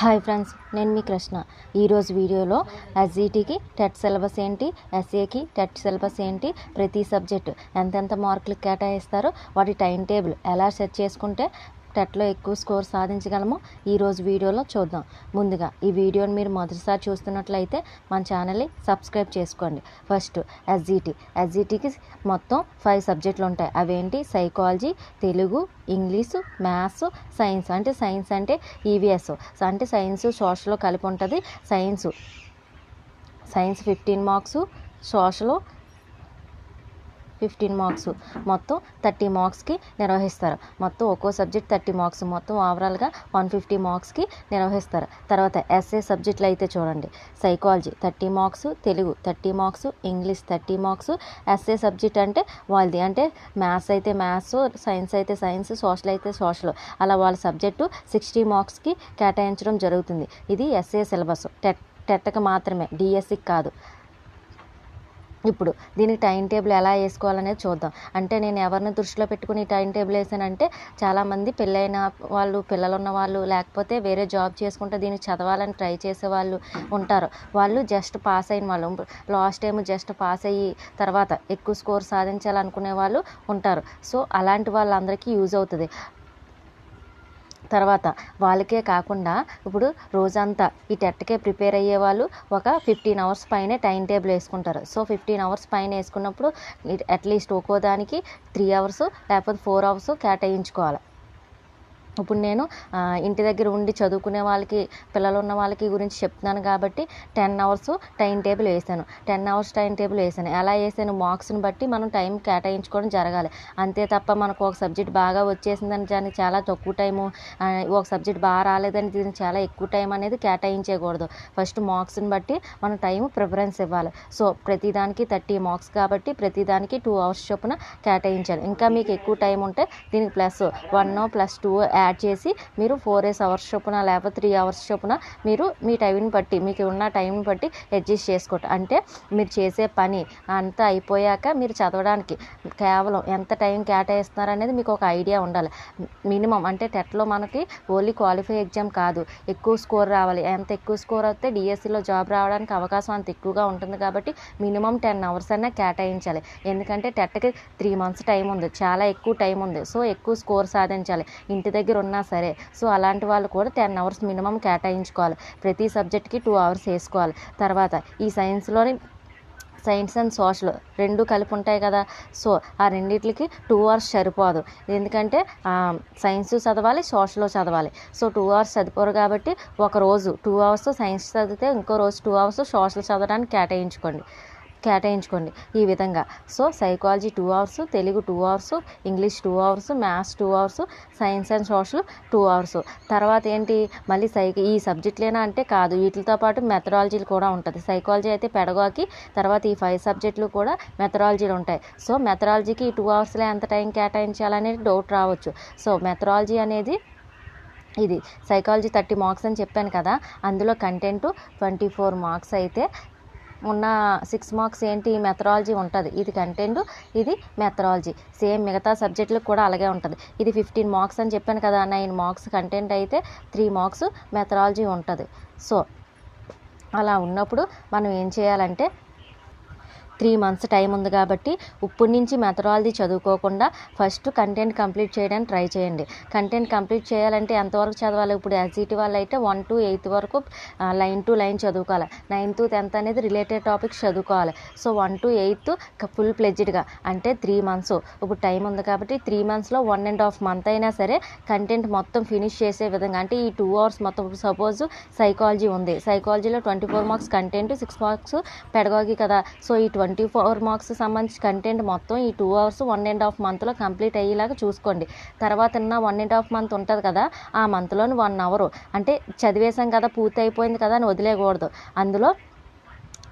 Hi friends నేను మీ కృష్ణ. ఈరోజు వీడియోలో ఎస్జిటికి టెట్ సిలబస్ ఏంటి ఎస్ఏకి టెట్ సిలబస్ ఏంటి ప్రతి సబ్జెక్టు ఎంతెంత మార్కులు కేటాయిస్తారో వాటి టైం టేబుల్ ఎలా సెట్ చేసుకుంటే టెట్లో ఎక్కువ స్కోర్ సాధించగలమో ఈరోజు వీడియోలో చూద్దాం. ముందుగా ఈ వీడియోని మీరు మొదటిసారి చూస్తున్నట్లయితే మన ఛానల్ని సబ్స్క్రైబ్ చేసుకోండి. ఫస్ట్ ఎస్జిటి ఎస్జిటికి మొత్తం ఫైవ్ సబ్జెక్టులు ఉంటాయి. అవేంటి? Psychology Telugu English maths science అంటే సైన్స్ అంటే ఈవీఎస్ అంటే సైన్స్ సోషల్లో కలిపి ఉంటుంది. Science science fifteen marks social fifteen marks మొత్తం థర్టీ మార్క్స్కి నిర్వహిస్తారు. మొత్తం ఒక్కో సబ్జెక్ట్ థర్టీ మార్క్స్ మొత్తం ఓవరాల్గా వన్ ఫిఫ్టీ మార్క్స్కి నిర్వహిస్తారు. తర్వాత ఎస్ఏ సబ్జెక్టులు అయితే చూడండి. Psychology thirty marks Telugu thirty marks English thirty marks SA subject అంటే వాళ్ళది. అంటే మ్యాథ్స్ అయితే మ్యాథ్స్ సైన్స్ అయితే సైన్స్ సోషల్ అయితే సోషల్ అలా వాళ్ళ సబ్జెక్టు సిక్స్టీ మార్క్స్కి కేటాయించడం జరుగుతుంది. ఇది ఎస్ఏ సిలబస్ టెట్ టెట్కి మాత్రమే. డిఎస్సికి కాదు. ఇప్పుడు దీనికి టైం టేబుల్ ఎలా వేసుకోవాలనేది చూద్దాం. అంటే నేను ఎవరిని దృష్టిలో పెట్టుకుని టైం టేబుల్ వేసానంటే చాలామంది పెళ్ళైన వాళ్ళు పిల్లలు ఉన్న వాళ్ళు లేకపోతే వేరే జాబ్ చేసుకుంటే దీన్ని చదవాలని ట్రై చేసే వాళ్ళు ఉంటారు. వాళ్ళు జస్ట్ పాస్ అయిన వాళ్ళు లాస్ట్ టైం జస్ట్ పాస్ అయ్యి తర్వాత ఎక్కువ స్కోర్ సాధించాలనుకునే వాళ్ళు ఉంటారు. సో అలాంటి వాళ్ళందరికీ యూజ్ అవుతుంది. తర్వాత వాళ్ళకే కాకుండా ఇప్పుడు రోజంతా ఈ టెట్కే ప్రిపేర్ అయ్యే వాళ్ళు ఒక ఫిఫ్టీన్ అవర్స్ పైనే టైం టేబుల్ వేసుకుంటారు. సో ఫిఫ్టీన్ అవర్స్ పైన వేసుకున్నప్పుడు అట్లీస్ట్ ఒక్కో దానికి త్రీ అవర్స్ లేకపోతే ఫోర్ అవర్స్ కేటాయించుకోవాలి. ఇప్పుడు నేను ఇంటి దగ్గర ఉండి చదువుకునే వాళ్ళకి పిల్లలు ఉన్న వాళ్ళకి గురించి చెప్తున్నాను కాబట్టి టెన్ అవర్స్ టైం టేబుల్ వేసాను. టెన్ అవర్స్ టైం టేబుల్ వేసాను. ఎలా వేసాను? మార్క్స్ని బట్టి మనం టైం కేటాయించుకోవడం జరగాలి. అంతే తప్ప మనకు ఒక సబ్జెక్ట్ బాగా వచ్చేసిందని దానికి చాలా తక్కువ టైము ఒక సబ్జెక్ట్ బాగా రాలేదని దీనికి చాలా ఎక్కువ టైం అనేది కేటాయించకూడదు ఫస్ట్ మార్క్స్ని బట్టి మనం టైం ప్రిఫరెన్స్ ఇవ్వాలి. సో ప్రతిదానికి థర్టీ మార్క్స్ కాబట్టి ప్రతిదానికి టూ అవర్స్ చొప్పున కేటాయించాలి. ఇంకా మీకు ఎక్కువ టైం ఉంటే దీనికి plus one plus two add చేసి మీరు ఫోర్ ఎస్ అవర్స్ చొప్పున లేకపోతే త్రీ అవర్స్ చొప్పున మీరు మీ టైంని బట్టి మీకు ఉన్న టైంని బట్టి అడ్జస్ట్ చేసుకోండి అంటే మీరు చేసే పని అంతా అయిపోయాక మీరు చదవడానికి కేవలం ఎంత టైం కేటాయిస్తున్నారు అనేది మీకు ఒక ఐడియా ఉండాలి. మినిమం అంటే టెట్లో మనకి ఓన్లీ క్వాలిఫై ఎగ్జామ్ కాదు. ఎక్కువ స్కోర్ రావాలి. ఎంత ఎక్కువ స్కోర్ వస్తే డిఎస్సిలో జాబ్ రావడానికి అవకాశం అంత ఎక్కువగా ఉంటుంది కాబట్టి మినిమం టెన్ అవర్స్ అయినా కేటాయించాలి. ఎందుకంటే టెట్కి త్రీ మంత్స్ టైం ఉంది. చాలా ఎక్కువ టైం ఉంది. సో ఎక్కువ స్కోర్ సాధించాలి. ఇంటి దగ్గర ఉన్నా సరే. సో అలాంటి వాళ్ళు కూడా టెన్ అవర్స్ మినిమం కేటాయించుకోవాలి. ప్రతి సబ్జెక్ట్కి టూ అవర్స్ వేసుకోవాలి. తర్వాత ఈ సైన్స్లోని సైన్స్ అండ్ సోషల్ రెండు కలిపి ఉంటాయి కదా. సో ఆ రెండిట్లకి టూ అవర్స్ సరిపోదు. ఎందుకంటే సైన్స్ చదవాలి సోషల్ చదవాలి. సో టూ అవర్స్ చదిపోరు కాబట్టి ఒక రోజు టూ అవర్స్ సైన్స్ చదివితే ఇంకో రోజు టూ అవర్స్ సోషల్ చదవడానికి కేటాయించుకోండి. కేటాయించుకోండి. ఈ విధంగా. So psychology two hours Telugu two hours English two hours maths two hours science and social two hours తర్వాత ఏంటి? మళ్ళీ సైకి ఈ సబ్జెక్టులేనా అంటే కాదు. వీటితో పాటు మెథడాలజీలు కూడా ఉంటుంది. సైకాలజీ అయితే పెడగాకి తర్వాత ఈ ఫైవ్ సబ్జెక్టులు కూడా మెథడాలజీలు ఉంటాయి. సో మెథడాలజీకి ఈ టూ అవర్స్లో ఎంత టైం కేటాయించాలనేది డౌట్ రావచ్చు. సో మెథడాలజీ అనేది ఇది. సైకాలజీ థర్టీ మార్క్స్ అని చెప్పాను కదా. అందులో కంటెంట్ ట్వంటీ ఫోర్ మార్క్స్ అయితే ఉన్న సిక్స్ మార్క్స్ ఏంటి? మెథడాలజీ ఉంటుంది. ఇది కంటెంట్ ఇది మెథడాలజీ సేమ్ మిగతా సబ్జెక్టులకు కూడా అలాగే ఉంటుంది. ఇది ఫిఫ్టీన్ మార్క్స్ అని చెప్పాను కదా నైన్ మార్క్స్ కంటెంట్ అయితే త్రీ మార్క్స్ మెథడాలజీ ఉంటుంది. సో అలా ఉన్నప్పుడు మనం ఏం చేయాలంటే త్రీ మంత్స్ టైం ఉంది కాబట్టి ఇప్పటి నుంచి మెథడాలజీ చదువుకోకుండా ఫస్ట్ కంటెంట్ కంప్లీట్ చేయడానికి ట్రై చేయండి. కంటెంట్ కంప్లీట్ చేయాలంటే ఎంతవరకు చదవాలి? ఇప్పుడు ఎస్జిటి వాళ్ళు అయితే వన్ టు ఎయిత్ వరకు లైన్ టు లైన్ చదువుకోవాలి. నైన్ టు టెన్త్ అనేది రిలేటెడ్ టాపిక్స్ చదువుకోవాలి. So one to eighth full ప్లెడ్జ్డ్గా అంటే త్రీ మంత్స్. ఇప్పుడు టైం ఉంది కాబట్టి త్రీ మంత్స్లో వన్ అండ్ హాఫ్ మంత్ అయినా సరే కంటెంట్ మొత్తం ఫినిష్ చేసే విధంగా అంటే ఈ టూ అవర్స్ మొత్తం సపోజ్ సైకాలజీ ఉంది. సైకాలజీలో twenty four marks content six marks pedagogy కదా. సో ఈ ట్వంటీ ట్వంటీ ఫోర్ మార్క్స్ సంబంధించి కంటెంట్ మొత్తం ఈ two hours one and half మంత్లో కంప్లీట్ అయ్యేలాగా చూసుకోండి. తర్వాత ఉన్న వన్ అండ్ హాఫ్ మంత్ ఉంటుంది కదా ఆ మంత్లోని వన్ అవర్ అంటే చదివేశాం కదా పూర్తి అయిపోయింది కదా అని వదిలేయకూడదు. అందులో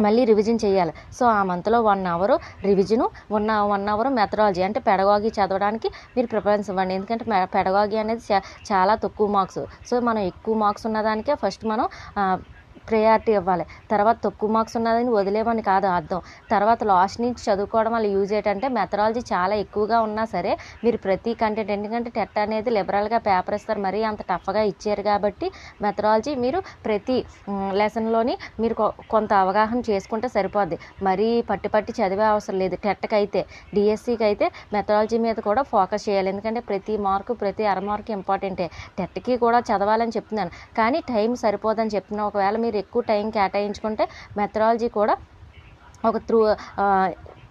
మళ్ళీ రివిజన్ చేయాలి. సో ఆ మంత్లో one hour revision one one hour methodology అంటే పెడగాగి చదవడానికి మీరు ప్రిఫరెన్స్ ఇవ్వండి. ఎందుకంటే పెడగాగి అనేది చాలా తక్కువ మార్క్స్ సో మనం ఎక్కువ మార్క్స్ ఉన్నదానికే ఫస్ట్ మనం ప్రయారిటీ ఇవ్వాలి. తర్వాత తక్కువ మార్క్స్ ఉన్నదని వదిలేమని కాదు అర్థం. తర్వాత లాస్ట్ నుంచి చదువుకోవడం వల్ల యూజ్ ఏంటంటే మెథడాలజీ చాలా ఎక్కువగా ఉన్నా సరే మీరు ప్రతి కంటెంట్ ఎందుకంటే టెట్ అనేది లిబరల్గా పేపర్ ఇస్తారు. మరీ అంత టఫ్గా ఇచ్చారు కాబట్టి మెథడాలజీ మీరు ప్రతి లెసన్లోని మీరు కొ- కొంత అవగాహన చేసుకుంటే సరిపోద్ది. మరీ పట్టి పట్టి చదివే అవసరం లేదు. టెట్కి అయితే డిఎస్సికి అయితే మెథడాలజీ మీద కూడా ఫోకస్ చేయాలి. ఎందుకంటే ప్రతి మార్కు ప్రతి అర మార్కు ఇంపార్టెంటే టెట్కి కూడా చదవాలని చెప్తున్నాను. కానీ టైం సరిపోదని చెప్తున్నా ఒకవేళ మీరు ఎక్కువ టైం కేటాయించుకుంటే మెథడాలజీ కూడా ఒక త్రూ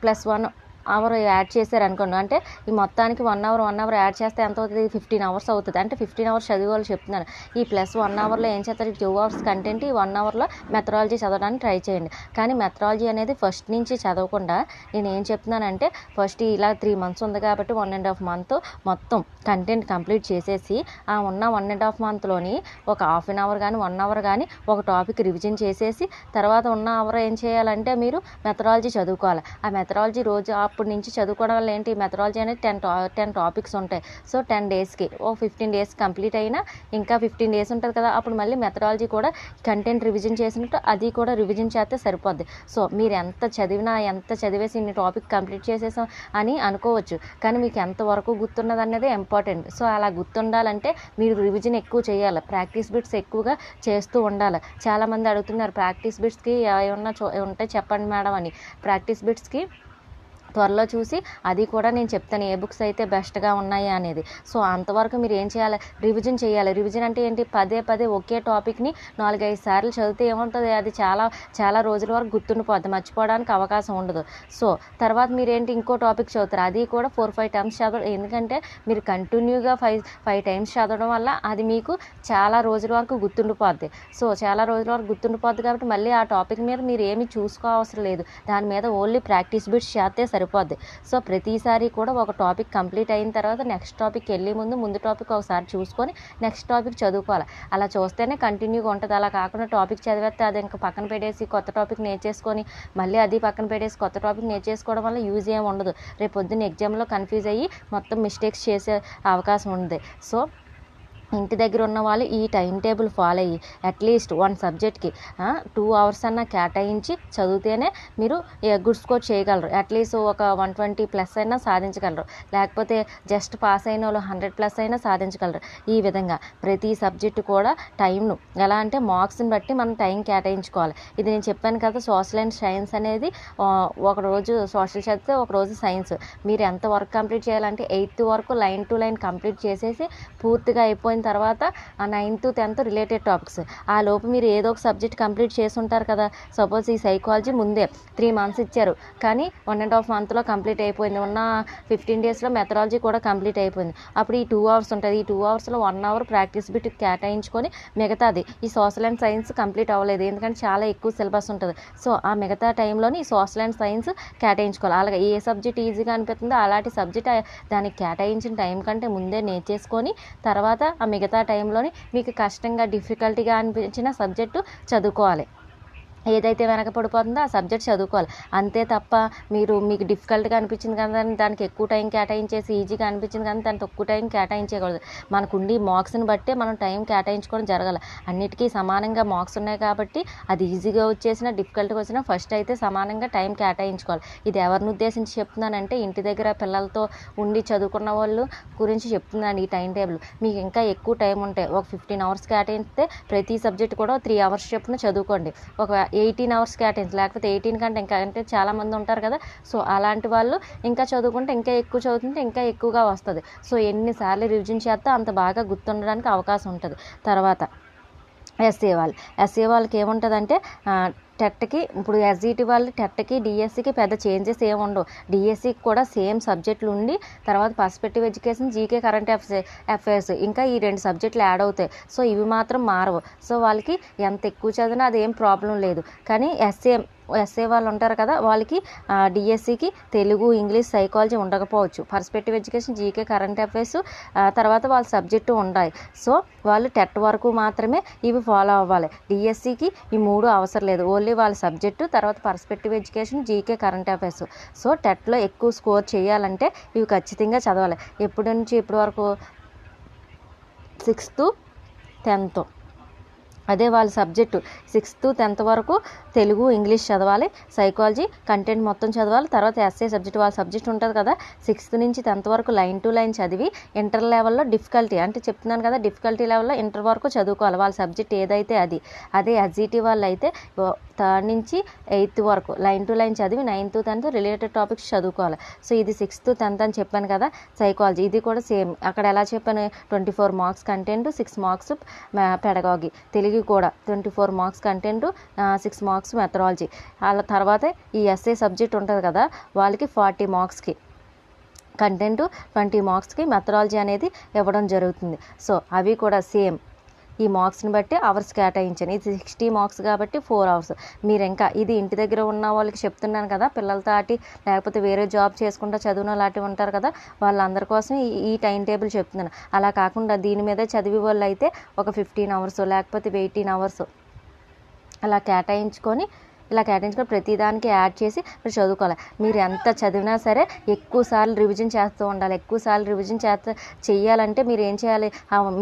ప్లస్ వన్ అవర్ యాడ్ చేశారు అనుకోండి. అంటే ఈ మొత్తానికి one hour one hour add చేస్తే ఎంత అవుతుంది? ఫిఫ్టీన్ అవర్స్ అవుతుంది. అంటే ఫిఫ్టీన్ అవర్స్ చదివేవాళ్ళు చెప్తున్నాను ఈ ప్లస్ వన్ అవర్లో ఏం చేస్తారు? టూ అవర్స్ కంటెంట్ ఈ వన్ అవర్లో మెథడాలజీ చదవడానికి ట్రై చేయండి. కానీ మెథడాలజీ అనేది ఫస్ట్ నుంచి చదవకుండా నేను ఏం చెప్తున్నానంటే ఫస్ట్ ఇలా త్రీ మంత్స్ ఉంది కాబట్టి one and half month content complete complete చేసేసి ఆ ఉన్న వన్ అండ్ హాఫ్ మంత్లోని ఒక హాఫ్ అన్ అవర్ కానీ వన్ అవర్ కానీ ఒక టాపిక్ రివిజన్ చేసేసి తర్వాత ఉన్న అవర్ ఏం చేయాలంటే మీరు మెథడాలజీ చదువుకోవాలి. ఆ మెథడాలజీ రోజు అప్పటి నుంచి చదువుకోవడం వల్ల ఏంటి? మెథడాలజీ అనేది టెన్ టా టెన్ టాపిక్స్ ఉంటాయి. సో టెన్ డేస్కి ఓ ఫిఫ్టీన్ డేస్ కంప్లీట్ అయినా ఇంకా ఫిఫ్టీన్ డేస్ ఉంటుంది కదా? అప్పుడు మళ్ళీ మెథడాలజీ కూడా కంటెంట్ రివిజన్ చేసినట్టు అది కూడా రివిజన్ చేస్తే సరిపోద్ది. సో మీరు ఎంత చదివినా ఎంత చదివేసి ఇన్ని టాపిక్ కంప్లీట్ చేసేసాం అని అనుకోవచ్చు. కానీ మీకు ఎంతవరకు గుర్తున్నది అనేది ఇంపార్టెంట్ సో అలా గుర్తుండాలంటే మీరు రివిజన్ ఎక్కువ చేయాలి. ప్రాక్టీస్ బిట్స్ ఎక్కువగా చేస్తూ ఉండాలి. చాలామంది అడుగుతున్నారు ప్రాక్టీస్ బిట్స్కి ఏమన్నా చూ ఉంటే చెప్పండి మేడం అని. ప్రాక్టీస్ బిట్స్కి త్వరలో చూసి అది కూడా నేను చెప్తాను ఏ బుక్స్ అయితే బెస్ట్గా ఉన్నాయి అనేది. సో అంతవరకు మీరు ఏం చేయాలి? రివిజన్ చేయాలి. రివిజన్ అంటే ఏంటి? పదే పదే ఒకే టాపిక్ని నాలుగైదు సార్లు చదివితే ఏముంటుంది? అది చాలా చాలా రోజుల వరకు గుర్తుండిపోద్ది. మర్చిపోవడానికి అవకాశం ఉండదు. సో తర్వాత మీరు ఏంటి? ఇంకో టాపిక్ చదువుతారు. అది కూడా ఫోర్ ఫైవ్ టైమ్స్ చదవడం. ఎందుకంటే మీరు కంటిన్యూగా ఫైవ్ ఫైవ్ టైమ్స్ చదవడం వల్ల అది మీకు చాలా రోజుల వరకు గుర్తుండిపోద్ది. సో చాలా రోజుల వరకు గుర్తుండిపోద్ది కాబట్టి మళ్ళీ ఆ టాపిక్ మీద మీరు ఏమి చూసుకోవసరం లేదు. దాని మీద ఓన్లీ ప్రాక్టీస్ బిట్స్ చేస్తే సరిపోద్ది. సో ప్రతిసారి కూడా ఒక టాపిక్ కంప్లీట్ అయిన తర్వాత నెక్స్ట్ టాపిక్ వెళ్ళే ముందు ముందు టాపిక్ ఒకసారి చూసుకొని నెక్స్ట్ టాపిక్ చదువుకోవాలి. అలా చూస్తేనే కంటిన్యూగా ఉంటుంది. అలా కాకుండా టాపిక్ చదివేస్తే అది ఇంకా పక్కన పెట్టేసి కొత్త టాపిక్ నేర్చేసుకొని మళ్ళీ అది పక్కన పెట్టేసి కొత్త టాపిక్ నేర్చేసుకోవడం వల్ల యూజ్ ఏమి ఉండదు. రేపు పొద్దున్న ఎగ్జామ్లో కన్ఫ్యూజ్ అయ్యి మొత్తం మిస్టేక్స్ చేసే అవకాశం ఉంది. సో ఇంటి దగ్గర ఉన్న వాళ్ళు ఈ టైం టేబుల్ ఫాలో అయ్యి అట్లీస్ట్ వన్ సబ్జెక్ట్కి టూ అవర్స్ అన్న కేటాయించి చదివితేనే మీరు గుడ్ స్కోర్ చేయగలరు. అట్లీస్ట్ ఒక వన్ ట్వంటీ ప్లస్ అయినా సాధించగలరు. లేకపోతే జస్ట్ పాస్ అయిన వాళ్ళు హండ్రెడ్ ప్లస్ అయినా సాధించగలరు. ఈ విధంగా ప్రతి సబ్జెక్టు కూడా టైంను ఎలా అంటే మార్క్స్ని బట్టి మనం టైం కేటాయించుకోవాలి. ఇది నేను చెప్పాను కదా సోషల్ అండ్ సైన్స్ అనేది ఒకరోజు సోషల్ చదివితే ఒక రోజు సైన్స్ మీరు ఎంత వర్క్ కంప్లీట్ చేయాలంటే ఎయిత్ వరకు లైన్ టు లైన్ కంప్లీట్ చేసేసి పూర్తిగా అయిపోయిన తర్వాత ఆ నైన్త్ టెన్త్ రిలేటెడ్ టాపిక్స్ ఆ లోపు మీరు ఏదో ఒక సబ్జెక్ట్ కంప్లీట్ చేసి ఉంటారు కదా. సపోజ్ ఈ సైకాలజీ ముందే త్రీ మంత్స్ ఇచ్చారు. కానీ వన్ అండ్ హాఫ్ మంత్లో కంప్లీట్ అయిపోయింది. ఉన్న ఫిఫ్టీన్ డేస్లో మెథడాలజీ కూడా కంప్లీట్ అయిపోయింది. అప్పుడు ఈ టూ అవర్స్ ఉంటుంది. ఈ టూ అవర్స్లో వన్ అవర్ ప్రాక్టీస్ బిట్ కేటాయించుకొని మిగతాది ఈ సోషల్ అండ్ సైన్స్ కంప్లీట్ అవ్వలేదు. ఎందుకంటే చాలా ఎక్కువ సిలబస్ ఉంటుంది. సో ఆ మిగతా టైంలోని ఈ సోషల్ అండ్ సైన్స్ కేటాయించుకోవాలి. అలాగే ఏ సబ్జెక్ట్ ఈజీగా అనిపిస్తుందో అలాంటి సబ్జెక్ట్ దానికి కేటాయించిన టైం కంటే ముందే నేర్చేసుకొని తర్వాత ఆ మిగతా టైంలోని మీకు కష్టంగా డిఫికల్టీగా అనిపించిన సబ్జెక్టు చదువుకోవాలి. ఏదైతే వెనక పడిపోతుందో ఆ సబ్జెక్ట్ చదువుకోవాలి. అంతే తప్ప మీరు మీకు డిఫికల్ట్గా అనిపించింది కదా దానికి ఎక్కువ టైం కేటాయించేసి ఈజీగా అనిపించింది కానీ దానికి తక్కువ టైం కేటాయించకూడదు మనకు ఉండి మార్క్స్ని బట్టే మనం టైం కేటాయించుకోవడం జరగాలి. అన్నిటికీ సమానంగా మార్క్స్ ఉన్నాయి కాబట్టి అది ఈజీగా వచ్చేసినా డిఫికల్ట్గా వచ్చినా ఫస్ట్ అయితే సమానంగా టైం కేటాయించుకోవాలి. ఇది ఎవరిని ఉద్దేశించి చెప్తున్నానంటే ఇంటి దగ్గర పిల్లలతో ఉండి చదువుకున్న వాళ్ళు గురించి చెప్తున్నాను ఈ టైం టేబుల్. మీకు ఇంకా ఎక్కువ టైం ఉంటాయి ఒక ఫిఫ్టీన్ అవర్స్ కేటాయిస్తే ప్రతి సబ్జెక్ట్ కూడా త్రీ అవర్స్ చొప్పున చదువుకోండి. ఒక ఎయిటీన్ అవర్స్ కేటాయించి లేకపోతే ఎయిటీన్ కంటే ఇంకా అంటే చాలామంది ఉంటారు కదా. సో అలాంటి వాళ్ళు ఇంకా చదువుకుంటే ఇంకా ఎక్కువ చదువుతుంటే ఇంకా ఎక్కువగా వస్తుంది. సో ఎన్నిసార్లు రివిజన్ చేస్తే అంత బాగా గుర్తుండడానికి అవకాశం ఉంటుంది. తర్వాత ఎస్ఏ వాళ్ళు. ఎస్ఏ వాళ్ళకి ఏముంటుందంటే టెట్కి ఇప్పుడు ఎస్జిటి వాళ్ళు టెట్కి డిఎస్సికి పెద్ద చేంజెస్ ఏమి ఉండవు. డిఎస్సికి కూడా సేమ్ సబ్జెక్టులు ఉండి తర్వాత perspective education GK current affairs affairs ఇంకా ఈ రెండు సబ్జెక్టులు యాడ్ అవుతాయి. సో ఇవి మాత్రం మారవు. సో వాళ్ళకి ఎంత ఎక్కువ చదివినా అదేం ప్రాబ్లం లేదు. కానీ ఎస్ఏ ఎస్ఏ వాళ్ళు ఉంటారు కదా వాళ్ళకి డిఎస్సికి తెలుగు ఇంగ్లీష్ సైకాలజీ ఉండకపోవచ్చు. Perspective education GK current affairs తర్వాత వాళ్ళ సబ్జెక్టు ఉండాలి సో వాళ్ళు టెట్ వరకు మాత్రమే ఇవి ఫాలో అవ్వాలి. డిఎస్సికి ఈ మూడు అవసరం లేదు. ఓన్లీ వాళ్ళ సబ్జెక్టు తర్వాత perspective education GK current affairs. So టెట్లో ఎక్కువ స్కోర్ చేయాలంటే ఇవి ఖచ్చితంగా చదవాలి. ఎప్పటి నుంచి ఇప్పటి వరకు? Sixth tenth. అదే వాళ్ళ సబ్జెక్టు. సిక్స్త్ టెన్త్ వరకు తెలుగు ఇంగ్లీష్ చదవాలి. సైకాలజీ కంటెంట్ మొత్తం చదవాలి. తర్వాత ఎస్ఏ సబ్జెక్ట్ వాళ్ళ సబ్జెక్ట్ ఉంటుంది కదా. సిక్స్త్ నుంచి టెన్త్ వరకు లైన్ టు లైన్ చదివి ఇంటర్ లెవెల్లో డిఫికల్టీ అంటే చెప్తున్నాను కదా డిఫికల్టీ లెవెల్లో ఇంటర్ వరకు చదువుకోవాలి. వాళ్ళ సబ్జెక్ట్ ఏదైతే అది. అదే ఎస్జిటి వాళ్ళు అయితే థర్డ్ నుంచి ఎయిత్ వరకు లైన్ టు లైన్ చదివి నైన్త్ టెన్త్ రిలేటెడ్ టాపిక్స్ చదువుకోవాలి. సో ఇది సిక్స్త్ టెన్త్ అని చెప్పాను కదా సైకాలజీ. ఇది కూడా సేమ్. అక్కడ ఎలా చెప్పాను? Twenty four marks content six marks pedagogy. Telugu కూడా twenty four marks content six marks methodology. అలా తర్వాత ఈ ఎస్ఏ సబ్జెక్ట్ ఉంటుంది కదా వాళ్ళకి ఫార్టీ మార్క్స్కి కంటెంట్ ట్వంటీ మార్క్స్కి మెథడాలజీ అనేది ఇవ్వడం జరుగుతుంది. సో అవి కూడా సేమ్. ఈ మార్క్స్ని బట్టి అవర్స్ కేటాయించాను ఇది సిక్స్టీ మార్క్స్ కాబట్టి ఫోర్ అవర్స్. మీరు ఇంకా ఇది ఇంటి దగ్గర ఉన్న వాళ్ళకి చెప్తున్నాను కదా పిల్లలతో ఆటి లేకపోతే వేరే జాబ్ చేసుకుంటా చదువున లాంటివి ఉంటారు కదా వాళ్ళందరి కోసం ఈ ఈ టైం టేబుల్ చెప్తున్నాను. అలా కాకుండా దీని మీద చదివే వాళ్ళు అయితే ఒక ఫిఫ్టీన్ అవర్స్ లేకపోతే ఎయిటీన్ అవర్స్ అలా కేటాయించుకొని ఇలా కేటాయించుకొని ప్రతిదానికి యాడ్ చేసి మీరు చదువుకోవాలి. మీరు ఎంత చదివినా సరే ఎక్కువ సార్లు రివిజన్ చేస్తూ ఉండాలి. ఎక్కువ సార్లు రివిజన్ చేస్తే చేయాలంటే మీరు ఏం చేయాలి?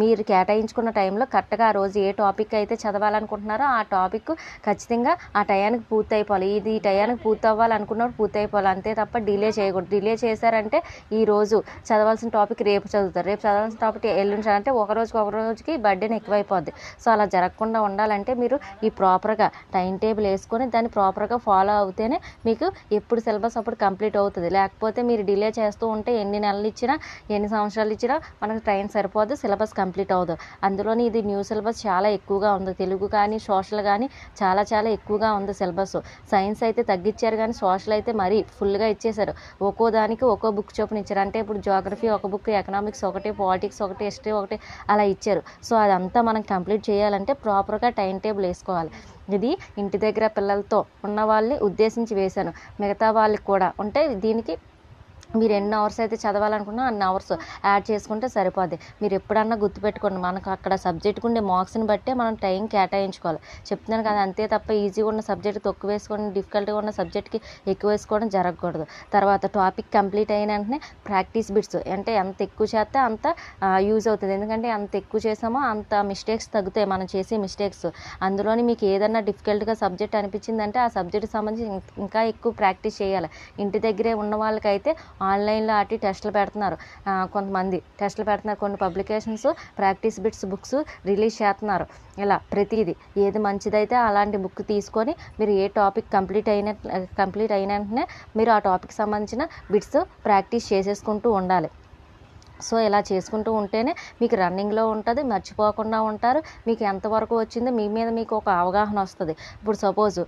మీరు కేటాయించుకున్న టైంలో కరెక్ట్గా ఆ రోజు ఏ టాపిక్ అయితే చదవాలనుకుంటున్నారో ఆ టాపిక్ ఖచ్చితంగా ఆ టయానికి పూర్తి అయిపోవాలి ఇది ఈ టయానికి పూర్తి అవ్వాలనుకున్నప్పుడు పూర్తి అయిపోవాలి అంతే తప్ప డిలే చేయకూడదు. డిలే చేశారంటే ఈ రోజు చదవాల్సిన టాపిక్ రేపు చదువుతారు. రేపు చదవాల్సిన టాపిక్ ఎల్లుండి అంటే ఒక రోజుకి ఒక రోజుకి బర్త్డేని ఎక్కువైపోద్ది. సో అలా జరగకుండా ఉండాలంటే మీరు ఈ ప్రాపర్గా టైం టేబుల్ వేసుకొని దాన్ని ప్రాపర్గా ఫాలో అవుతేనే మీకు ఎప్పుడు సిలబస్ అప్పుడు కంప్లీట్ అవుతుంది. లేకపోతే మీరు డిలే చేస్తూ ఉంటే ఎన్ని నెలలు ఇచ్చినా ఎన్ని సంవత్సరాలు ఇచ్చినా మనకు టైం సరిపోదు సిలబస్ కంప్లీట్ అవ్వదు. అందులోని ఇది న్యూ సిలబస్ చాలా ఎక్కువగా ఉంది. తెలుగు కానీ సోషల్ కానీ చాలా చాలా ఎక్కువగా ఉంది సిలబస్ సైన్స్ అయితే తగ్గించారు కానీ సోషల్ అయితే మరీ ఫుల్గా ఇచ్చేశారు. ఒక్కో దానికి ఒక్కో బుక్ చొప్పున ఇచ్చారు. అంటే ఇప్పుడు జోగ్రఫీ ఒక బుక్ ఎకనామిక్స్ ఒకటి పాలిటిక్స్ ఒకటి హిస్టరీ ఒకటి అలా ఇచ్చారు. సో అదంతా మనం కంప్లీట్ చేయాలంటే ప్రాపర్గా టైం టేబుల్ వేసుకోవాలి. ఇది ఇంటి దగ్గర పిల్లలతో ఉన్న వాళ్ళని ఉద్దేశించి వేశాను. మిగతా వాళ్ళకి కూడా. ఉంటే దీనికి మీరు ఎన్ని అవర్స్ అయితే చదవాలనుకున్నా అన్ని అవర్స్ యాడ్ చేసుకుంటే సరిపోద్ది. మీరు ఎప్పుడన్నా గుర్తుపెట్టుకోండి మనకు అక్కడ సబ్జెక్ట్కి ఉండే మార్క్స్ని బట్టే మనం టైం కేటాయించుకోవాలి. చెప్తున్నాను కదా అంతే తప్ప ఈజీగా ఉన్న సబ్జెక్ట్ తక్కువ వేసుకొని డిఫికల్ట్గా ఉన్న సబ్జెక్ట్కి ఎక్కువ వేసుకోవడం జరగకూడదు. తర్వాత టాపిక్ కంప్లీట్ అయిన వెంటనే ప్రాక్టీస్ బిట్స్ అంటే ఎంత ఎక్కువ చేస్తే అంత యూజ్ అవుతుంది. ఎందుకంటే ఎంత ఎక్కువ చేసామో అంత మిస్టేక్స్ తగ్గుతాయి మనం చేసే మిస్టేక్స్ అందులోని మీకు ఏదన్నా డిఫికల్ట్గా సబ్జెక్ట్ అనిపించిందంటే ఆ సబ్జెక్ట్ సంబంధించి ఇంకా ఎక్కువ ప్రాక్టీస్ చేయాలి. ఇంటి దగ్గరే ఉన్న వాళ్ళకైతే ఆన్లైన్లో ఆటి టెస్టులు పెడుతున్నారు. కొంతమంది టెస్టులు పెడుతున్నారు. కొన్ని publications practice bits books release చేస్తున్నారు. ఇలా ప్రతిదీ. ఏది మంచిదైతే అలాంటి బుక్ తీసుకొని మీరు ఏ టాపిక్ కంప్లీట్ అయిన కంప్లీట్ అయిన వెంటనే మీరు ఆ టాపిక్ సంబంధించిన బిట్స్ ప్రాక్టీస్ చేసేసుకుంటూ ఉండాలి. సో ఇలా చేసుకుంటూ ఉంటేనే మీకు రన్నింగ్లో ఉంటుంది మర్చిపోకుండా ఉంటారు. మీకు ఎంతవరకు వచ్చిందో మీ మీద మీకు ఒక అవగాహన వస్తుంది. ఇప్పుడు సపోజ్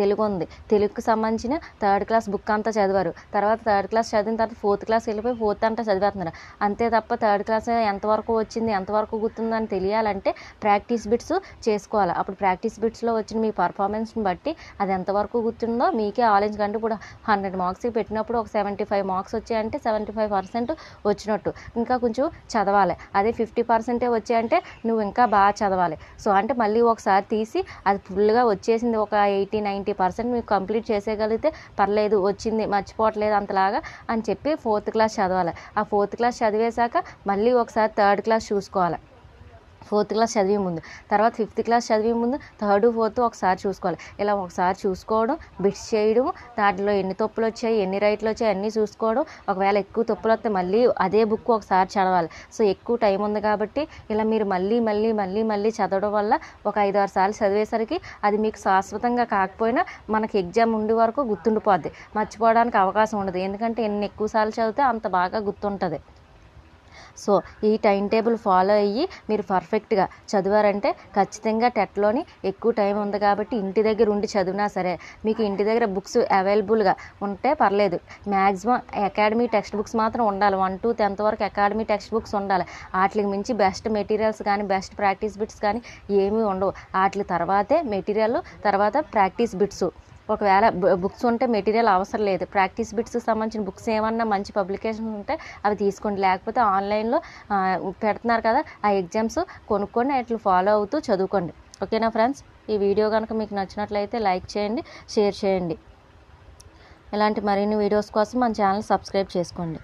తెలుగు ఉంది. తెలుగుకి సంబంధించిన థర్డ్ క్లాస్ బుక్ అంతా చదివారు. తర్వాత థర్డ్ క్లాస్ చదివిన తర్వాత ఫోర్త్ క్లాస్ వెళ్ళిపోయి ఫోర్త్ అంతా చదివేస్తున్నారు. అంతే తప్ప థర్డ్ క్లాస్ ఎంతవరకు వచ్చింది ఎంతవరకు గుర్తుందని తెలియాలంటే ప్రాక్టీస్ బిట్స్ చేసుకోవాలి. అప్పుడు ప్రాక్టీస్ బిట్స్లో వచ్చిన మీ పర్ఫార్మెన్స్ని బట్టి అది ఎంతవరకు గుర్తుందో మీకే ఆలోచించకండి ఇప్పుడు హండ్రెడ్ మార్క్స్కి పెట్టినప్పుడు ఒక సెవెంటీ ఫైవ్ మార్క్స్ వచ్చాయంటే సెవెంటీ ఫైవ్ పర్సెంట్ వచ్చినట్టు. ఇంకా కొంచెం చదవాలి. అదే ఫిఫ్టీ పర్సెంటే వచ్చాయంటే నువ్వు ఇంకా బాగా చదవాలి. సో అంటే మళ్ళీ ఒకసారి తీసి అది ఫుల్గా వచ్చేసింది ఒక ఎయిటీ నైంటీ పర్సెంట్ మీకు కంప్లీట్ చేసేయగలిగితే పర్లేదు వచ్చింది మర్చిపోవట్లేదు అంతలాగా అని చెప్పి ఫోర్త్ క్లాస్ చదవాలి. ఆ ఫోర్త్ క్లాస్ చదివేశాక మళ్ళీ ఒకసారి థర్డ్ క్లాస్ చూసుకోవాలి. ఫోర్త్ క్లాస్ చదివే ముందు. తర్వాత ఫిఫ్త్ క్లాస్ చదివే ముందు థర్డ్ ఫోర్త్ ఒకసారి చూసుకోవాలి. ఇలా ఒకసారి చూసుకోవడం బిట్స్ చేయడం దాంట్లో ఎన్ని తప్పులు వచ్చాయి ఎన్ని రైట్లు వచ్చాయి అన్నీ చూసుకోవడం ఒకవేళ ఎక్కువ తప్పులు వస్తే మళ్ళీ అదే బుక్ ఒకసారి చదవాలి. సో ఎక్కువ టైం ఉంది కాబట్టి ఇలా మీరు మళ్ళీ మళ్ళీ మళ్ళీ మళ్ళీ చదవడం వల్ల ఒక ఐదు ఆరు సార్లు చదివేసరికి అది మీకు శాశ్వతంగా కాకపోయినా మనకి ఎగ్జామ్ ఉండే వరకు గుర్తుండిపోద్ది. మర్చిపోవడానికి అవకాశం ఉండదు. ఎందుకంటే ఎన్ని ఎక్కువ సార్లు చదివితే అంత బాగా గుర్తుంటుంది. సో ఈ టైం టేబుల్ ఫాలో అయ్యి మీరు పర్ఫెక్ట్గా చదివారంటే ఖచ్చితంగా టెట్లోని ఎక్కువ టైం ఉంది కాబట్టి ఇంటి దగ్గర ఉండి చదివినా సరే మీకు ఇంటి దగ్గర బుక్స్ అవైలబుల్గా ఉంటే పర్లేదు. మ్యాక్సిమం అకాడమీ టెక్స్ట్ బుక్స్ మాత్రం ఉండాలి. వన్ టు టెన్త్ వరకు అకాడమీ టెక్స్ట్ బుక్స్ ఉండాలి. వాటికి మించి బెస్ట్ మెటీరియల్స్ కానీ బెస్ట్ ప్రాక్టీస్ బిట్స్ కానీ ఏమీ ఉండవు. వాటి తర్వాతే మెటీరియల్ తర్వాత ప్రాక్టీస్ బిట్స్. ఒకవేళ బుక్స్ ఉంటే మెటీరియల్ అవసరం లేదు. ప్రాక్టీస్ బిట్స్కి సంబంధించిన బుక్స్ ఏమన్నా మంచి పబ్లికేషన్ ఉంటే అవి తీసుకోండి. లేకపోతే ఆన్లైన్లో పెడుతున్నారు కదా ఆ ఎగ్జామ్స్ కొనుక్కొని అట్లా ఫాలో అవుతూ చదువుకోండి. ఓకేనా ఫ్రెండ్స్? ఈ వీడియో కనుక మీకు నచ్చినట్లయితే లైక్ చేయండి షేర్ చేయండి. ఇలాంటి మరిన్ని వీడియోస్ కోసం మన ఛానల్ సబ్స్క్రైబ్ చేసుకోండి.